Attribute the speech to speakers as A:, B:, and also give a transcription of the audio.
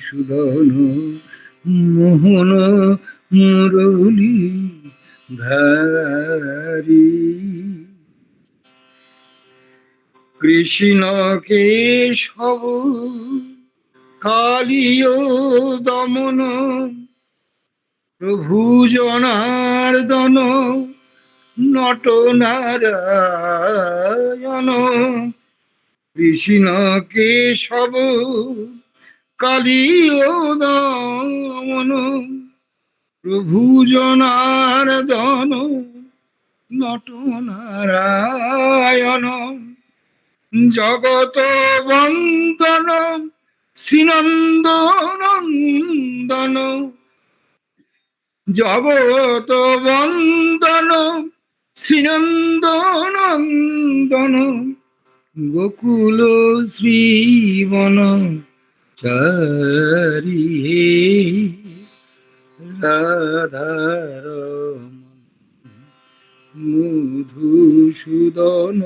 A: সুদন মোহন মুরলী ধারী। কৃষ্ণ কেশব কালীয় দমন প্রভু জনার্দন নট নারায়ণ। কৃষ্ণ কেশব কালীয় দমন প্রভু জনার্দন নট নারায়ণ জগত বন্দন শ্রীনন্দ নন্দন জগত বন্দন শ্রীনন্দ নন্দন গোকুল শ্রীবন। চারি রাধার মধুসূদন